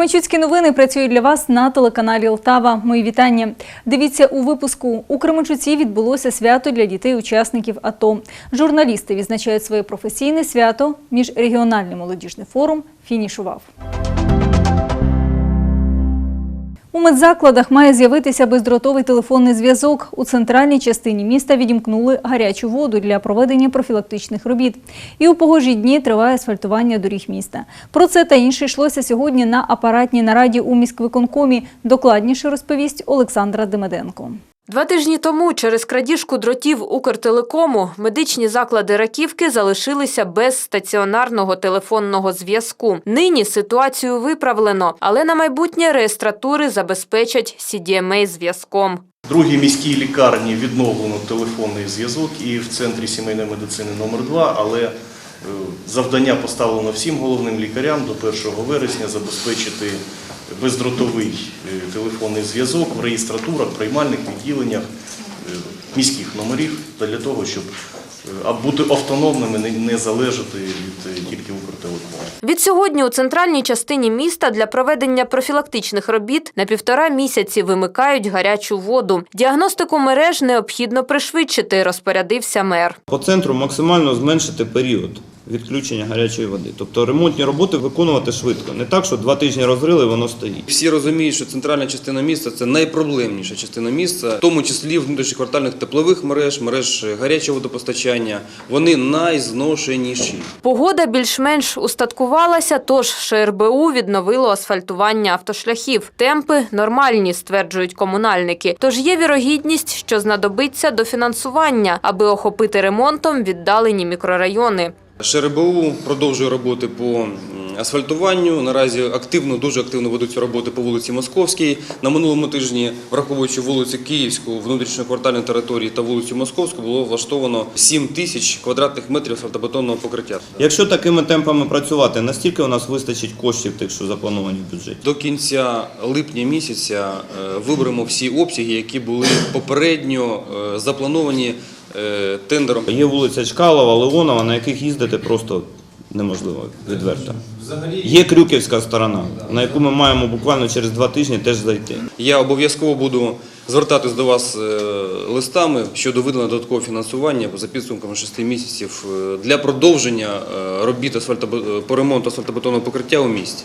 Кременчуцькі новини працюють для вас на телеканалі Лтава. Мої вітання. Дивіться у випуску. У Кременчуці відбулося свято для дітей-учасників АТО. Журналісти відзначають своє професійне свято. Міжрегіональний молодіжний форум фінішував. Медзакладах має з'явитися бездротовий телефонний зв'язок. У центральній частині міста відімкнули гарячу воду для проведення профілактичних робіт. І у погожі дні триває асфальтування доріг міста. Про це та інше йшлося сьогодні на апаратній нараді у міськвиконкомі. Докладніше розповість Олександра Демеденко. Два тижні тому через крадіжку дротів Укртелекому медичні заклади Раківки залишилися без стаціонарного телефонного зв'язку. Нині ситуацію виправлено, але на майбутнє реєстратури забезпечать CDMA зв'язком. В другій міській лікарні відновлено телефонний зв'язок і в центрі сімейної медицини номер 2 але е, завдання поставлено всім головним лікарям до 1 вересня забезпечити бездротовий е, телефонний зв'язок в реєстратурах, приймальних відділеннях е, міських номерів та для того, щоб е, а бути автономними, не- залежати від тільки Укртелекому. Від сьогодні у центральній частині міста для проведення профілактичних робіт на півтора місяці вимикають гарячу воду. Діагностику мереж необхідно пришвидшити, розпорядився мер. По центру максимально зменшити період відключення гарячої води. Тобто ремонтні роботи виконувати швидко. Не так, що два тижні розрили, воно стоїть. Всі розуміють, що центральна частина міста це найпроблемніша частина міста, в тому числі внутрішньоквартальних теплових мереж, мереж гарячого водопостачання. Вони найзношеніші. Погода більш-менш устаткувалася, тож ШРБУ відновило асфальтування автошляхів. Темпи нормальні, стверджують комунальники. Тож є вірогідність, що знадобиться дофінансування, аби охопити ремонтом віддалені мікрорайони. ШРБУ продовжує роботи по асфальтуванню. Наразі активно, дуже активно ведуться роботи по вулиці Московській. На минулому тижні, враховуючи вулицю Київську, внутрішньоквартальну територію та вулицю Московську, було влаштовано 7 тисяч квадратних метрів асфальтобетонного покриття. Якщо такими темпами працювати, настільки у нас вистачить коштів тих, що заплановані в бюджеті? До кінця липня місяця е, виберемо всі обсяги, які були попередньо е, заплановані тендером. Є вулиця Чкалова, Леонова, на яких їздити просто неможливо відверто. Є Крюківська сторона, на яку ми маємо буквально через два тижні теж зайти. Я обов'язково буду звертатись до вас е, листами щодо виділення додаткового фінансування за підсумками 6 місяців е, для продовження е, робіт по ремонту асфальтобетонного покриття у місті.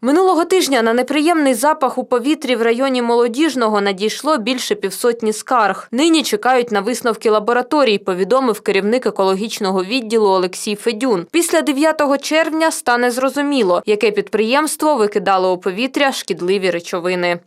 Минулого тижня на неприємний запах у повітрі в районі Молодіжного надійшло більше півсотні скарг. Нині чекають на висновки лабораторій, повідомив керівник екологічного відділу Олексій Федюн. Після 9 червня стане зрозуміло, яке підприємство викидало у повітря шкідливі речовини.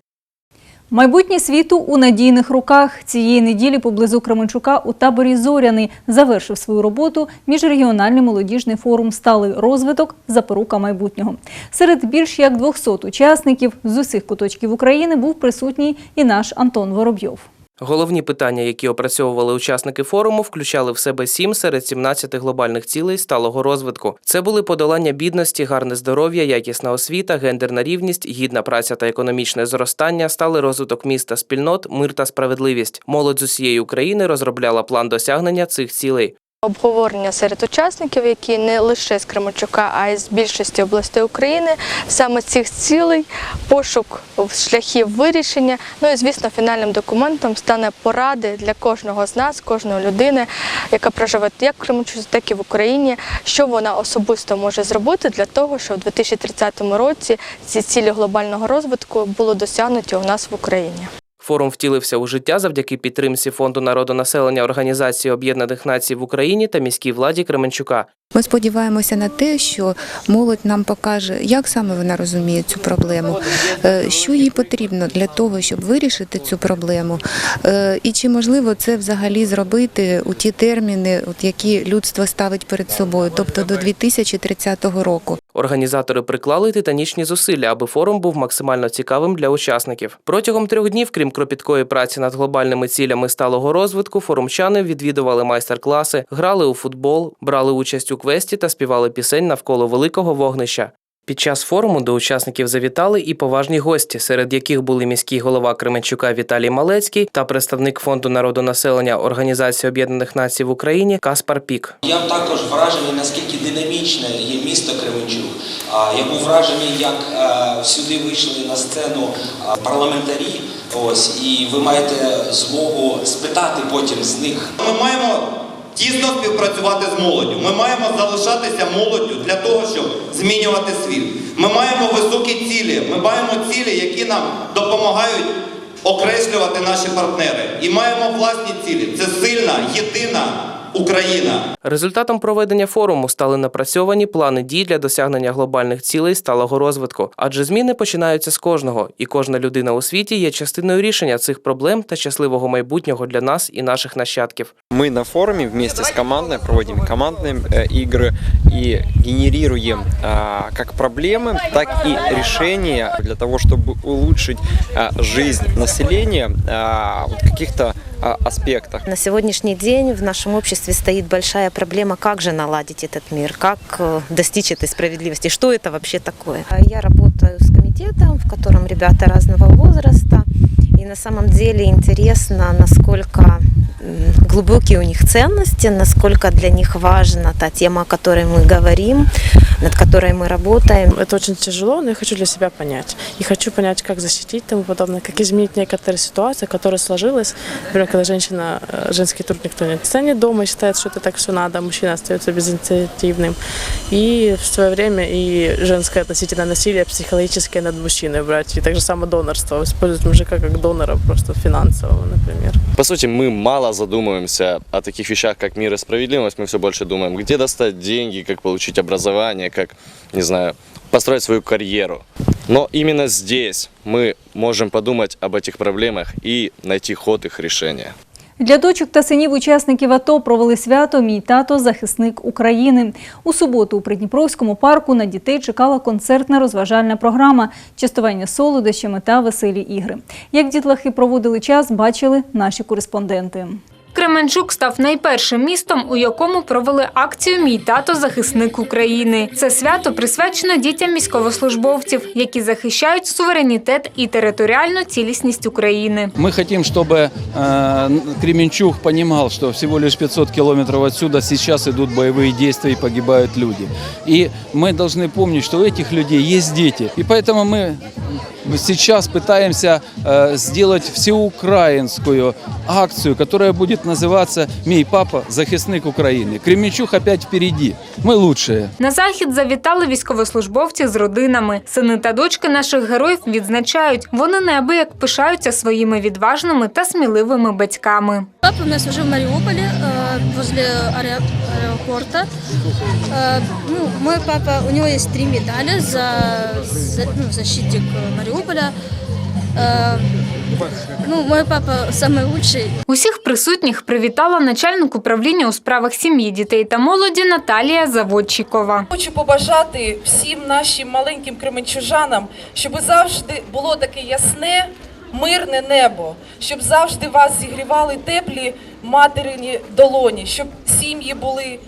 Майбутнє світу у надійних руках. Цієї неділі поблизу Кременчука у таборі Зоряний завершив свою роботу міжрегіональний молодіжний форум «Сталий розвиток. Запорука майбутнього». Серед більш як 200 учасників з усіх куточків України був присутній і наш Антон Воробйов. Головні питання, які опрацьовували учасники форуму, включали в себе сім серед 17 глобальних цілей сталого розвитку. Це були подолання бідності, гарне здоров'я, якісна освіта, гендерна рівність, гідна праця та економічне зростання, сталий розвиток міста, спільнот, мир та справедливість. Молодь з усієї України розробляла план досягнення цих цілей. Обговорення серед учасників, які не лише з Кременчука, а й з більшості областей України, саме цих цілей, пошук шляхів вирішення. Ну і звісно, фінальним документом стане поради для кожного з нас, кожної людини, яка проживе як в Кременчуці, так і в Україні, що вона особисто може зробити для того, щоб у 2030 році ці цілі глобального розвитку було досягнуті у нас в Україні. Форум втілився у життя завдяки підтримці Фонду народонаселення Організації Об'єднаних Націй в Україні та міській владі Кременчука. Ми сподіваємося на те, що молодь нам покаже, як саме вона розуміє цю проблему, е, що їй потрібно для того, щоб вирішити цю проблему, е, і чи можливо це взагалі зробити у ті терміни, які людство ставить перед собою, тобто до 2030 року. Організатори приклали титанічні зусилля, аби форум був максимально цікавим для учасників. Протягом трьох днів, крім кропіткої праці над глобальними цілями сталого розвитку, форумчани відвідували майстер-класи, грали у футбол, брали участь у квесті та співали пісень навколо великого вогнища. Під час форуму до учасників завітали і поважні гості, серед яких були міський голова Кременчука Віталій Малецький та представник фонду народонаселення Організації Об'єднаних Націй в Україні Каспар Пік. Я також вражений, наскільки динамічне є місто Кременчук. Я був вражений, як е, сюди вийшли на сцену парламентарі. Ось і ви маєте змогу спитати потім з них. Ми маємо тісно співпрацювати з молоддю. Ми маємо залишатися молоддю для того, щоб змінювати світ. Ми маємо високі цілі. Ми маємо цілі, які нам допомагають окреслювати наші партнери. І маємо власні цілі. Це сильна, єдина Україна. Результатом проведення форуму стали напрацьовані плани дій для досягнення глобальних цілей сталого розвитку, адже зміни починаються з кожного, і кожна людина у світі є частиною рішення цих проблем та щасливого майбутнього для нас і наших нащадків. Мы на форуме вместе с командой проводим командные э, игры и генерируем а, как проблемы, так и решения для того, чтобы улучшить а, жизнь населения а, вот в каких-то а, аспектах. На сегодняшний день в нашем обществе стоит большая проблема, как же наладить этот мир, как э, достичь этой справедливости, что это вообще такое. А Я работаю с комитетом, в котором ребята разного возраста, и на самом деле интересно, насколько м, глубокие у них ценности, насколько для них важна та тема, о которой мы говорим, над которой мы работаем. Это очень тяжело, но я хочу для себя понять. И хочу понять, как защитить тому подобное, как изменить некоторые ситуации, которая сложилась. Например, когда женщина, э, женский труд никто не ценит дома и считает, что это так все надо, а мужчина остается безинициативным. И в свое время и женское относительно насилие психологическое над мужчиной брать. И также само донорство. Использовать мужика как донора просто финансового, например. По сути, мы мало задумываемся о таких вещах, как мир и справедливость. Мы все больше думаем, где достать деньги, как получить образование, как, не знаю, построить свою карьеру. Но именно здесь мы можем подумать об этих проблемах и найти ход их решения. Для дочок та синів учасників АТО провели свято Мій тато захисник України. У суботу у Придніпровському парку на дітей чекала концертна розважальна програма, частування солодощами та веселі ігри. Як дітлахи проводили час, бачили наші кореспонденти. Кременчук став найпершим містом, у якому провели акцію Мій тато захисник України. Це свято присвячено дітям військовослужбовців, які захищають суверенітет і територіальну цілісність України. Мы хотим, чтобы э, Кременчуг понимал, что всего лишь 500 километров отсюда сейчас идут боевые действия и погибают люди. И мы должны помнить, что у этих людей есть дети. И поэтому мы сейчас пытаемся э, сделать всеукраинскую акцию, которая будет называться «Мій папа – захисник України». Кременчуг опять впереди. Мы лучшие. На захід завітали військовослужбовці з родинами. Сини та дочки наших героїв відзначають, вони неабияк пишаються своїми відважними та сміливими батьками. Папа у нас уже в Мариуполе, э, возле аэро- аэропорта. Э, ну, мой папа, у него есть три медали за, за- ну, защитник э, Мариуполя. Э, ну, мой папа самый лучший. Усіх присутніх привітала начальник управління у справах сім'ї, дітей та молоді Наталія Заводчикова. Хочу побажати всім нашим маленьким кременчужанам, щоб завжди було таке ясне, мирне небо, щоб завжди вас зігрівали теплі материні долоні, щоб сім'ї були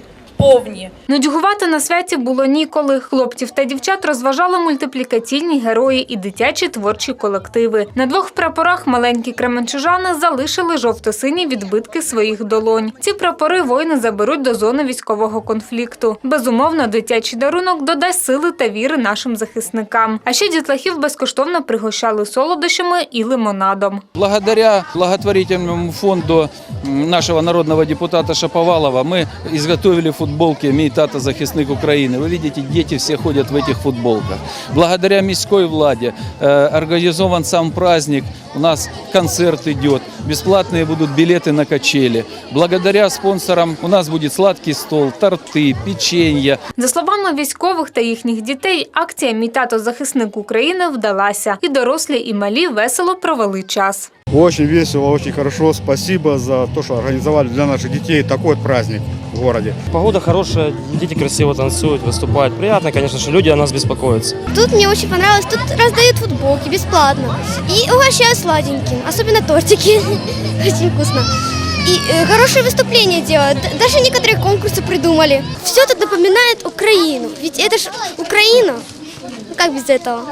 повні. Нудьгувати на святі було ніколи. Хлопців та дівчат розважали мультиплікаційні герої і дитячі творчі колективи. На двох прапорах маленькі кременчужани залишили жовто-сині відбитки своїх долонь. Ці прапори воїни заберуть до зони військового конфлікту. Безумовно, дитячий дарунок додасть сили та віри нашим захисникам. А ще дітлахів безкоштовно пригощали солодощами і лимонадом. Благодаря благотворительному фонду м, нашего народного депутата Шаповалова ми мы изготовили футболки «Мій тата захисник України». Вы видите, дети все ходят в этих футболках. Благодаря міськой владе э, организован сам праздник. У нас концерт идет, бесплатные будут билеты на качели. Благодаря спонсорам у нас будет сладкий стол, торты, печенье, За словами військових та їхніх дітей, акція Мій тато захисник України вдалася, і дорослі, і малі весело провели час. Очень весело, очень хорошо. Спасибо за то, что организовали для наших детей такой вот праздник в городе. Погода хорошая, дети красиво танцуют, выступают. Приятно, конечно, что люди о нас беспокоятся. Тут мне очень понравилось, тут раздают футболки бесплатно и угощают сладеньким, особенно тортики, очень вкусно. И э, хорошие выступления делают, даже некоторые конкурсы придумали. Все тут напоминает Украину, ведь это же Украина. как без этого?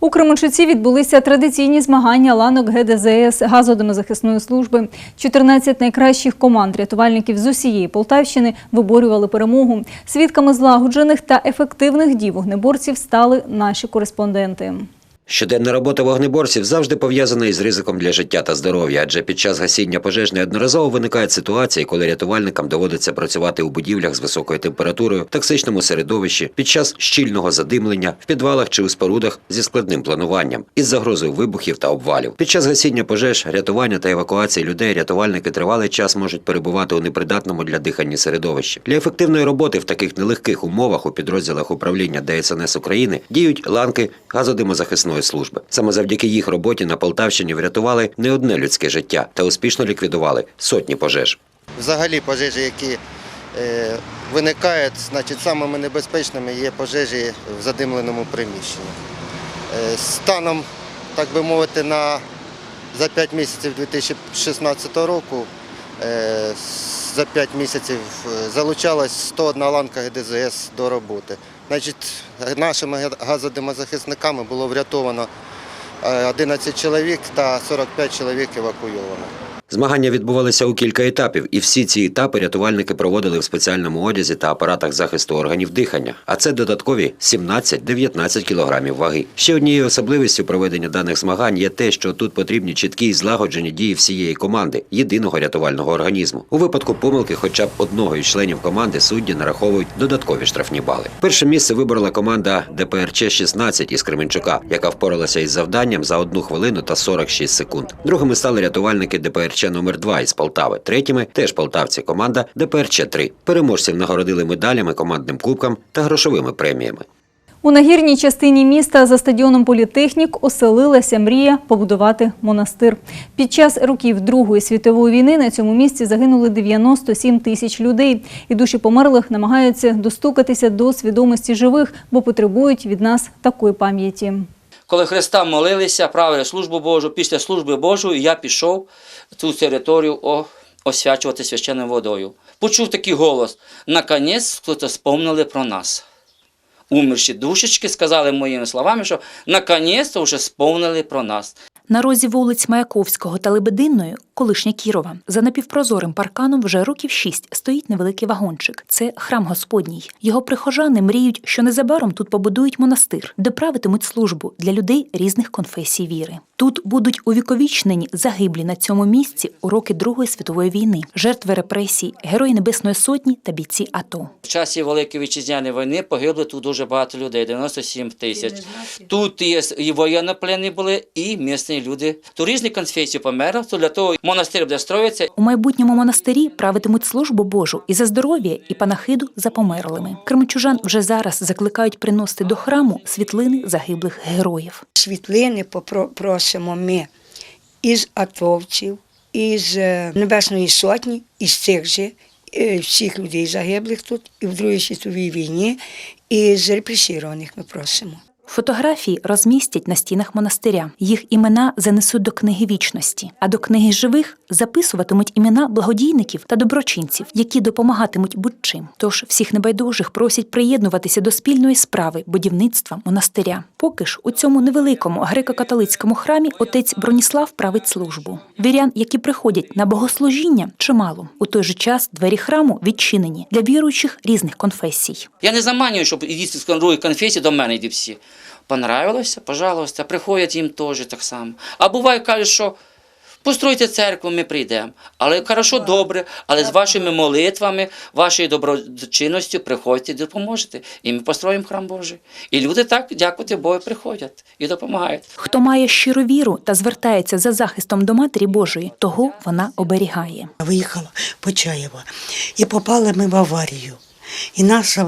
У Кременчуці відбулися традиційні змагання ланок ГДЗС газодомозахисної служби. 14 найкращих команд рятувальників з усієї Полтавщини виборювали перемогу. Свідками злагоджених та ефективних дій вогнеборців стали наші кореспонденти. Щоденна робота вогнеборців завжди пов'язана із ризиком для життя та здоров'я, адже під час гасіння пожеж неодноразово виникають ситуації, коли рятувальникам доводиться працювати у будівлях з високою температурою, токсичному середовищі, під час щільного задимлення, в підвалах чи у спорудах зі складним плануванням, із загрозою вибухів та обвалів. Під час гасіння пожеж, рятування та евакуації людей рятувальники тривалий час можуть перебувати у непридатному для дихання середовищі. Для ефективної роботи в таких нелегких умовах у підрозділах управління ДСНС України діють ланки газодимозахисної служби. Саме завдяки їх роботі на Полтавщині врятували не одне людське життя та успішно ліквідували сотні пожеж. Взагалі пожежі, які е, виникають, значить, самими небезпечними є пожежі в задимленому приміщенні. Е, станом, так би мовити, на, за 5 місяців 2016 року е, за 5 місяців залучалась 101 ланка ГДЗС до роботи. Значить, нашими газодимозахисниками було врятовано е, 11 чоловік та 45 чоловік евакуйовано. Змагання відбувалися у кілька етапів, і всі ці етапи рятувальники проводили в спеціальному одязі та апаратах захисту органів дихання. А це додаткові 17-19 кілограмів ваги. Ще однією особливістю проведення даних змагань є те, що тут потрібні чіткі і злагоджені дії всієї команди, єдиного рятувального організму. У випадку помилки, хоча б одного із членів команди судді нараховують додаткові штрафні бали. Перше місце виборола команда ДПРЧ 16 із Кременчука, яка впоралася із завданням за 1 хвилину та 46 секунд. Другими стали рятувальники ДПРЧ номер 2 із Полтави. Третіми теж полтавці. Команда ДПРЧ 3 Переможців нагородили медалями, командним кубком та грошовими преміями. У нагірній частині міста за стадіоном Політехнік оселилася мрія побудувати монастир. Під час років Другої світової війни на цьому місці загинули 97 тисяч людей. І душі померлих намагаються достукатися до свідомості живих, бо потребують від нас такої пам'яті. Коли Христа молилися, правили службу Божу, після служби Божої я пішов цю територію освячувати священною водою. Почув такий голос: наконець хтось спомнили про нас. Умерші душечки сказали моїми словами, що наконець вже сповнили про нас. На розі вулиць Маяковського та Лебединної, колишня Кірова, за напівпрозорим парканом вже років шість стоїть невеликий вагончик. Це храм Господній. Його прихожани мріють, що незабаром тут побудують монастир, де правитимуть службу для людей різних конфесій віри. Тут будуть увіковічнені загиблі на цьому місці у роки Другої світової війни, жертви репресій, герої Небесної Сотні та бійці АТО. В часі Великої вітчизняної війни погибло тут дуже багато людей 97 тисяч. Тут є і воєнноплені були, і люди. Тут різні конфесії померли, то для того монастир буде строїтися. У майбутньому монастирі правитимуть службу Божу і за здоров'я, і панахиду за померлими. Кременчужан вже зараз закликають приносити до храму світлини загиблих героїв. Світлини попро- просимо ми із атовців, із е, Небесної Сотні, із цих же е, всіх людей загиблих тут і в Другій світовій війні, і з репресірованих ми просимо. Фотографії розмістять на стінах монастиря. Їх імена занесуть до книги вічності, а до книги живих записуватимуть імена благодійників та доброчинців, які допомагатимуть будь-чим. Тож всіх небайдужих просять приєднуватися до спільної справи будівництва монастиря. Поки ж у цьому невеликому греко-католицькому храмі отець Броніслав править службу. Вірян, які приходять на богослужіння, чимало. У той же час двері храму відчинені для віруючих різних конфесій. Я не заманюю, щоб ідіть з конфесії до мене йди всі. Понравилося, пожалуйста, приходять їм теж так само. А буває, кажуть, що постройте церкву, ми прийдемо. Але хорошо, добре, але з вашими молитвами, вашою доброчинністю приходьте і допоможете. І ми построїмо храм Божий. І люди так, дякувати Богу, приходять і допомагають. Хто має щиру віру та звертається за захистом до Матері Божої, того вона оберігає. Виїхала Почаєва і попали ми в аварію. І наша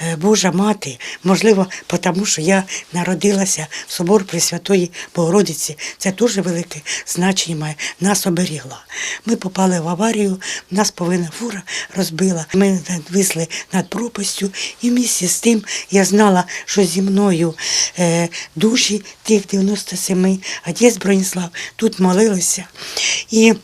е, Божа мати, можливо, тому що я народилася в собор Пресвятої Богородиці, це дуже велике значення має, нас оберігла. Ми попали в аварію, нас повинна фура розбила. Ми висли над пропастю, і в місті з тим я знала, що зі мною е, душі тих 97, отець Броніслав тут молилися. І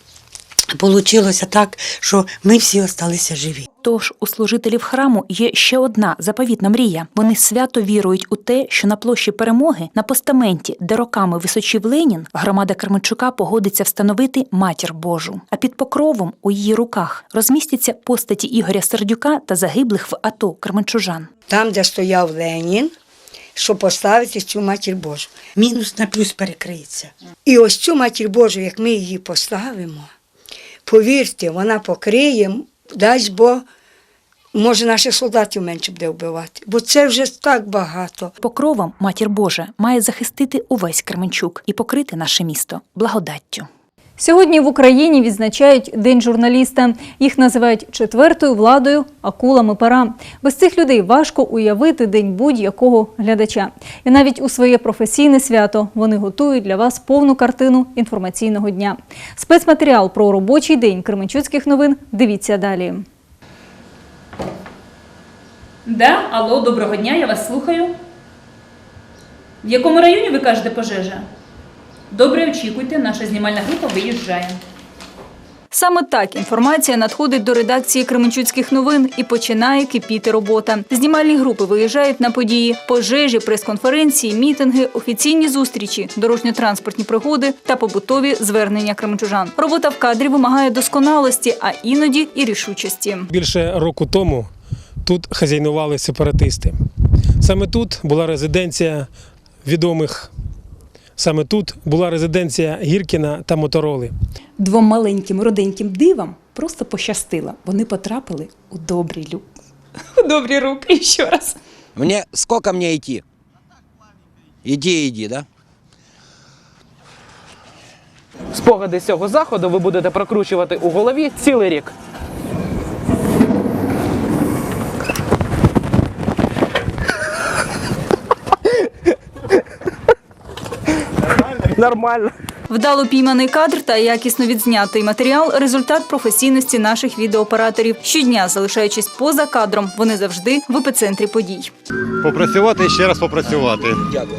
Получилося так, що ми всі залишилися живі. Тож у служителів храму є ще одна заповітна мрія. Вони свято вірують у те, що на площі перемоги на постаменті, де роками височив Ленін, громада Кременчука погодиться встановити матір Божу. А під покровом у її руках розмістяться постаті Ігоря Сердюка та загиблих в АТО Кременчужан. Там, де стояв Ленін, щоб поставити цю матір Божу. Мінус на плюс перекриється. І ось цю матір Божу, як ми її поставимо, повірте, вона покриє, дасть Бог, може наших солдатів менше буде вбивати. Бо це вже так багато. Покровом матір Божа має захистити увесь Кременчук і покрити наше місто благодаттю. Сьогодні в Україні відзначають День журналіста. Їх називають четвертою владою, акулами пера. Без цих людей важко уявити день будь-якого глядача. І навіть у своє професійне свято вони готують для вас повну картину інформаційного дня. Спецматеріал про робочий день Кременчуцьких новин. Дивіться далі. Да, алло, доброго дня, я вас слухаю. В якому районі ви кажете пожежа? Добре, очікуйте, наша знімальна група виїжджає. Саме так інформація надходить до редакції Кременчуцьких новин і починає кипіти робота. Знімальні групи виїжджають на події, пожежі, прес-конференції, мітинги, офіційні зустрічі, дорожньо-транспортні пригоди та побутові звернення кременчужан. Робота в кадрі вимагає досконалості, а іноді і рішучості. Більше року тому тут хазяйнували сепаратисти. Саме тут була резиденція відомих. Саме тут була резиденція Гіркіна та Мотороли. Двом маленьким роденьким дивам просто пощастило. Вони потрапили у добрі люк. У добрі руки ще раз. Мне сколько мне идти? Иди, иди, да? Спогади з цього заходу ви будете прокручувати у голові цілий рік. Нормально. Вдало пійманий кадр та якісно відзнятий матеріал результат професійності наших відеооператорів. Щодня, залишаючись поза кадром, вони завжди в епіцентрі подій. Попрацювати і ще раз попрацювати. Дякую.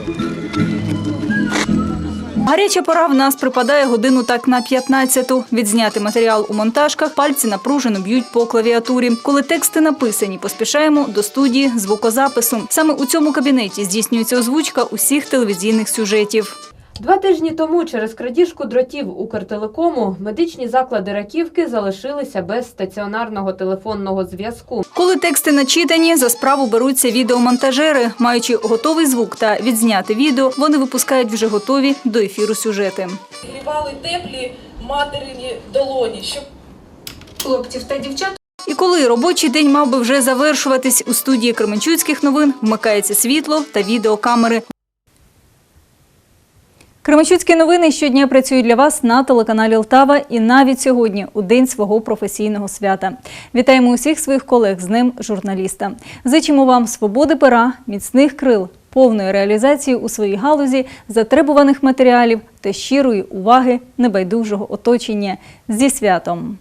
Гаряча пора в нас припадає годину так на 15-ту. Відзняти матеріал у монтажках, пальці напружено б'ють по клавіатурі. Коли тексти написані, поспішаємо до студії звукозапису. Саме у цьому кабінеті здійснюється озвучка усіх телевізійних сюжетів. Два тижні тому через крадіжку дротів Укртелекому медичні заклади Раківки залишилися без стаціонарного телефонного зв'язку. Коли тексти начитані, за справу беруться відеомонтажери. Маючи готовий звук та відзняти відео, вони випускають вже готові до ефіру сюжети. Грівали теплі материні долоні, щоб Хлопців та дівчат. І коли робочий день мав би вже завершуватись у студії Кременчуцьких новин, вмикається світло та відеокамери. Кременчуцькі новини щодня працюють для вас на телеканалі Лтава і навіть сьогодні, у день свого професійного свята. Вітаємо усіх своїх колег з ним, журналіста. Зичимо вам свободи пера, міцних крил, повної реалізації у своїй галузі, затребуваних матеріалів та щирої уваги небайдужого оточення. Зі святом!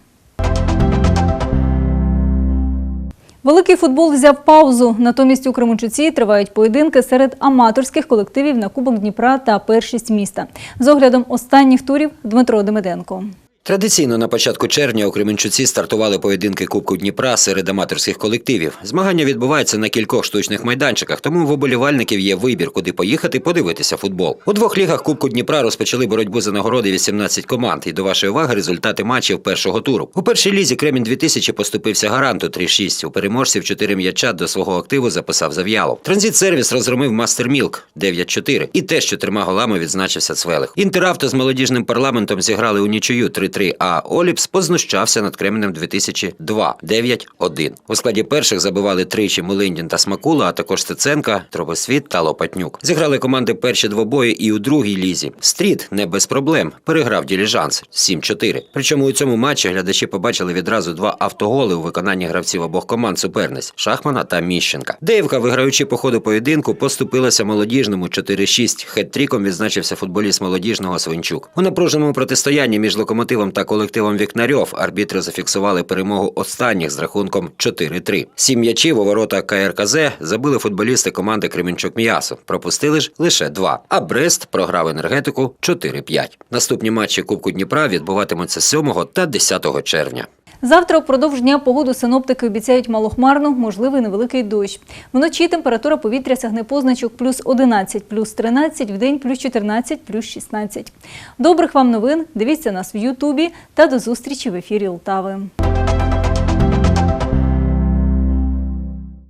Великий футбол взяв паузу. Натомість у Кременчуці тривають поєдинки серед аматорських колективів на Кубок Дніпра та першість міста. З оглядом останніх турів Дмитро Демиденко. Традиційно на початку червня у Кременчуці стартували поєдинки Кубку Дніпра серед аматорських колективів. Змагання відбуваються на кількох штучних майданчиках, тому в оболівальників є вибір, куди поїхати подивитися футбол. У двох лігах Кубку Дніпра розпочали боротьбу за нагороди 18 команд. І до вашої уваги результати матчів першого туру. У першій лізі Кремінь 2000 поступився гаранту 3-6. У переможців 4 м'яча до свого активу записав Зав'ялов. Транзит сервіс розгромив Мастер Мілк 9-4. І теж чотирма голами відзначився Цвелих. Інтеравто з молодіжним парламентом зіграли у нічию 3 а Оліпс познущався над Кременем 2002 9-1. У складі перших забивали тричі Милиндін та Смакула, а також Стеценка, Тробосвіт та Лопатнюк. Зіграли команди перші двобої і у другій лізі. Стріт не без проблем переграв діліжанс 7-4. Причому у цьому матчі глядачі побачили відразу два автоголи у виконанні гравців обох команд суперниць Шахмана та Міщенка. Деївка, виграючи по ходу поєдинку, поступилася молодіжному 4-6. Хет-тріком відзначився футболіст молодіжного Свинчук. У напруженому протистоянні між локомотивом Кирилом та колективом Вікнарьов арбітри зафіксували перемогу останніх з рахунком 4-3. Сім м'ячів у ворота КРКЗ забили футболісти команди Кременчук М'ясо. Пропустили ж лише два. А Брест програв енергетику 4-5. Наступні матчі Кубку Дніпра відбуватимуться 7 та 10 червня. Завтра впродовж дня погоду синоптики обіцяють малохмарну, можливий невеликий дощ. Вночі температура повітря сягне позначок плюс 11, плюс 13, вдень плюс 14, плюс 16. Добрих вам новин, дивіться нас в Ютубі та до зустрічі в ефірі Лтави.